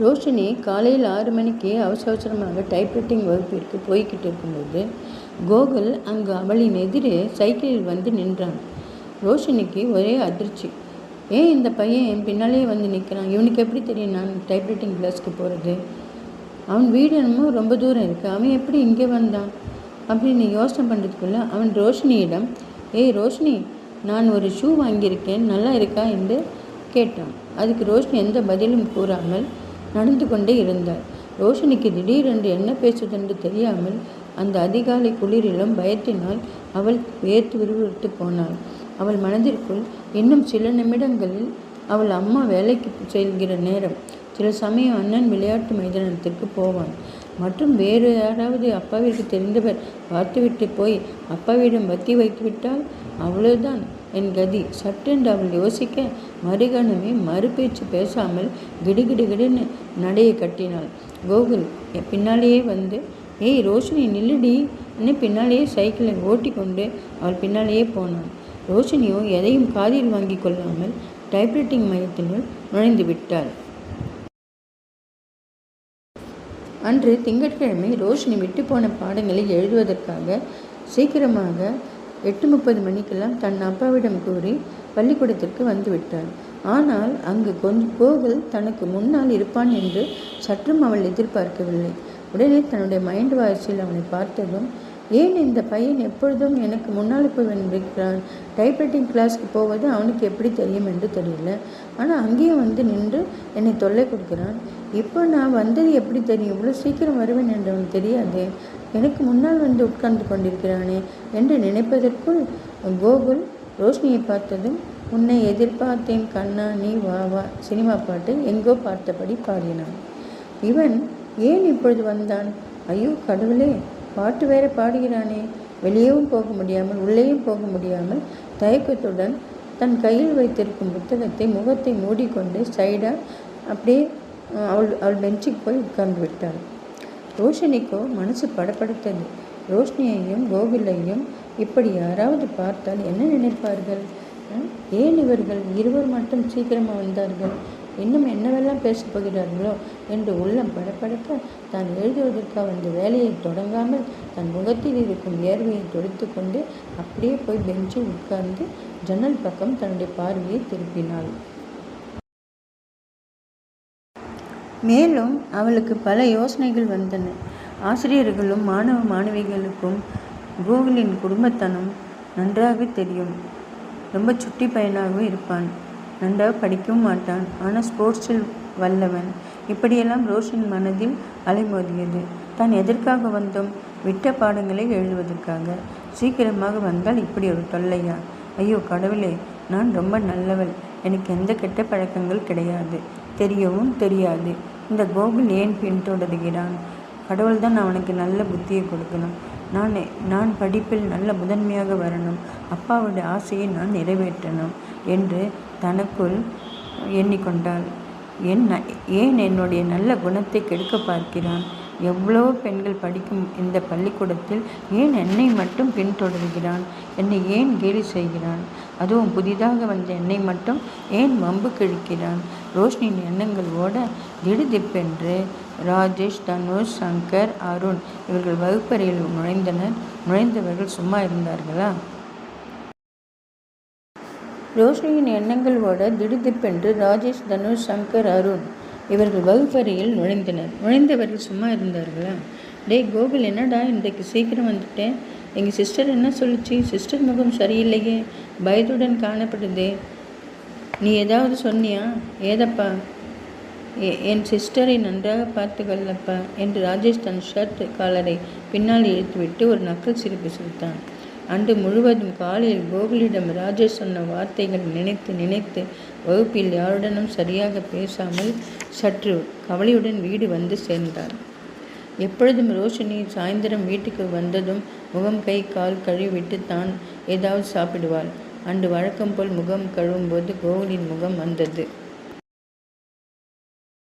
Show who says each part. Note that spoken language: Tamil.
Speaker 1: ரோஷினி காலையில் ஆறு மணிக்கு அவசர அவசரமாக டைப்ரைட்டிங் வகுப்பிற்கு போய்கிட்டு இருக்கும்போது கோகுல் அங்கு அவளின் எதிரே சைக்கிளில் வந்து நின்றான். ரோஷினிக்கு ஒரே அதிர்ச்சி. ஏன் இந்த பையன் என் பின்னாலே வந்து நிற்கிறான்? இவனுக்கு எப்படி தெரியும் நான் டைப்ரைட்டிங் கிளாஸ்க்கு போகிறது அவன் வீடு என்னமோ ரொம்ப தூரம் இருக்குது அவன் எப்படி இங்கே வந்தான்? அப்படின்னு யோசனை பண்ணுறதுக்குள்ள அவன் ரோஷினியிடம் ஏய் ரோஷினி நான் ஒரு ஷூ வாங்கியிருக்கேன். நல்லா இருக்கா? என்று கேட்டான். அதுக்கு ரோஷினி எந்த பதிலும் கூறாமல் நடந்து கொண்டே இருந்தார். ரோஷினிக்கு திடீரென்று என்ன பேசுவதென்று தெரியாமல் அந்த அதிகாலை குளிரிலும் பயத்தினால் அவள் வேர்த்து விறுவிறுத்து போனாள். அவள் மனதிற்குள் இன்னும் சில நிமிடங்களில் அவள் அம்மா வேலைக்கு செல்கிற நேரம். சில சமயம் அண்ணன் விளையாட்டு மைதானத்திற்கு போவான். மற்றும் வேறு யாராவது அப்பாவிற்கு தெரிந்தவர் பார்த்துவிட்டு போய் அப்பாவிடம் வத்தி வைத்துவிட்டால் அவ்வளவுதான் என் கதி. சட்டென்று அவள் யோசிக்க மறுகணமே மறுபேச்சு பேசாமல் கிடுகிடுகிடுன்னு நடையை கட்டினாள். கோகுல் பின்னாலேயே வந்து ஏய் ரோஷினி நில்லுடி. என்று பின்னாலேயே சைக்கிளை ஓட்டி கொண்டு அவள் பின்னாலேயே போனான். ரோஷினியோ எதையும் காதில் வாங்கி கொள்ளாமல் டைப்ரைட்டிங் மையத்தினுள் நுழைந்து விட்டாள். அன்று திங்கட்கிழமை ரோஷினி விட்டு போன பாடங்களை எழுதுவதற்காக சீக்கிரமாக எட்டு முப்பது மணிக்கெல்லாம் தன் அப்பாவிடம் கூறி பள்ளிக்கூடத்திற்கு வந்துவிட்டாள். ஆனால் அங்கு கொஞ்சம் கோகுல் தனக்கு முன்னால் இருப்பான் என்று சற்றும் அவள் எதிர்பார்க்கவில்லை. உடனே தன்னுடைய மைண்ட் வாய்ஸில் அவனை பார்த்ததும் ஏன் இந்த பையன் எப்பொழுதும் எனக்கு முன்னால் போய் வந்திருக்கிறான் டைப்ரைட்டிங் கிளாஸ்க்கு போவது அவனுக்கு எப்படி தெரியும் என்று தெரியல. ஆனால் அங்கேயும் வந்து நின்று என்னை தொல்லை கொடுக்கிறான். இப்போ நான் வந்தது எப்படி தெரியும்? இவ்வளோ சீக்கிரம் வருவேன் என்று அவனுக்கு தெரியாது. எனக்கு முன்னால் வந்து உட்கார்ந்து கொண்டிருக்கிறானே என்று நினைப்பதற்குள் கோகுல் ரோஷினியை பார்த்ததும் உன்னை எதிர்பார்த்தேன் கண்ணா நீ வா வா சினிமா பாட்டை எங்கோ பார்த்தபடி பாடினான். இவன் ஏன் இப்பொழுது வந்தான்? ஐயோ கடவுளே பாட்டு வேற பாடுகிறானே. வெளியேவும் போக முடியாமல் உள்ளேயும் போக முடியாமல் தயக்கத்துடன் தன் கையில் வைத்திருக்கும் புத்தகத்தை முகத்தை மூடிக்கொண்டு சைடாக அப்படியே அவள் அவள் பெஞ்சுக்கு போய் உட்கார்ந்து விட்டாள். ரோஷினிக்கோ மனசு படப்படுத்தது ரோஷினியையும் கோகுலையும் இப்படி யாராவது பார்த்தால் என்ன நினைப்பார்கள்? ஏன் இவர்கள் இருவர் மட்டும் சீக்கிரமாக வந்தார்கள்? இன்னும் என்னவெல்லாம் பேசப் போகிறார்களோ என்று உள்ளம் படப்படக்க தான் எழுதுவதற்காக வந்த வேலையை தொடங்காமல் தன் முகத்தில் இருக்கும் வியர்வையை தொடுத்து கொண்டு அப்படியே போய் பெஞ்சில் உட்கார்ந்து ஜன்னல் பக்கம் தன்னுடைய பார்வையை திருப்பினாள். மேலும் அவளுக்கு பல யோசனைகள் வந்தன. ஆசிரியர்களும் மாணவ மாணவிகளுக்கும் கோகுலின் குடும்பத்தனம் நன்றாக தெரியும். ரொம்ப சுட்டி பையனாகவும் இருப்பான். நன்றாக படிக்கவும் மாட்டான். ஆனால் ஸ்போர்ட்ஸில் வல்லவன். இப்படியெல்லாம் ரோஷன் மனதில் அலைமோதியது. தான் எதற்காக வந்தோம்? விட்ட பாடங்களை எழுதுவதற்காக. சீக்கிரமாக வந்தால் இப்படி ஒரு தொல்லையா? ஐயோ கடவுளே நான் ரொம்ப நல்லவள். எனக்கு எந்த கெட்ட பழக்கங்கள் கிடையாது. தெரியவும் தெரியாது. இந்த கோகுல் ஏன் பின்தொடர்கிறான்? கடவுள் தான் அவனுக்கு நல்ல புத்தியை கொடுக்கணும். நான் நான் படிப்பில் நல்ல முதன்மையாக வரணும். அப்பாவுடைய ஆசையை நான் நிறைவேற்றணும் என்று தனக்குள் எண்ணிக்கொண்டாள். என் ஏன் என்னுடைய நல்ல குணத்தை கெடுக்க பார்க்கிறான்? எவ்வளோ பெண்கள் படிக்கும் இந்த பள்ளிக்கூடத்தில் ஏன் என்னை மட்டும் பின்தொடர்கிறான்? என்னை ஏன் கேலி செய்கிறான்? அதுவும் புதிதாக வந்த என்னை மட்டும் ஏன் வம்பு கிழிக்கிறான்? ரோஷினியின் எண்ணங்கள் ஓட திடுதிப்பென்று ராஜேஷ் தனுஷ் சங்கர் அருண் இவர்கள் வகுப்பறையில் நுழைந்தனர். நுழைந்தவர்கள் சும்மா இருந்தார்களா? ரோஷினியின் எண்ணங்கள் ஓட திடுதிப்பென்று ராஜேஷ் தனுஷ் சங்கர் அருண் இவர்கள் வகுப்பறையில் நுழைந்தனர். நுழைந்தவர்கள் சும்மா இருந்தார்களா? டேய் கோகுல் என்னடா இன்றைக்கு சீக்கிரம் வந்துட்டேன்? எங்கள் சிஸ்டர் என்ன சொல்லிச்சு? சிஸ்டர் முகம் சரியில்லையே. பயத்துடன் காணப்படுதே. நீ ஏதாவது சொன்னியா? ஏதப்பா? என் சிஸ்டரை நன்றாக பார்த்துக்கொள்ளப்பா என்று ராஜேஷ் தன் ஷர்ட் காலரை பின்னால் இழுத்துவிட்டு ஒரு நக்கல் சிரிப்பு சிரித்தான் அன்று முழுவதும் காலையில் கோகுலிடம் ராஜேஷ் சொன்ன வார்த்தைகள் நினைத்து நினைத்து வகுப்பில் யாருடனும் சரியாக பேசாமல் சற்று கவலையுடன் வீடு வந்து சேர்ந்தார். எப்பொழுதும் ரோஷினி சாயந்தரம் வீட்டுக்கு வந்ததும் முகம் கை கால் கழுவிட்டு தான் ஏதாவது சாப்பிடுவாள். அன்று வழக்கம் போல் முகம் கழுவும்போது கோகுலின் முகம் வந்தது.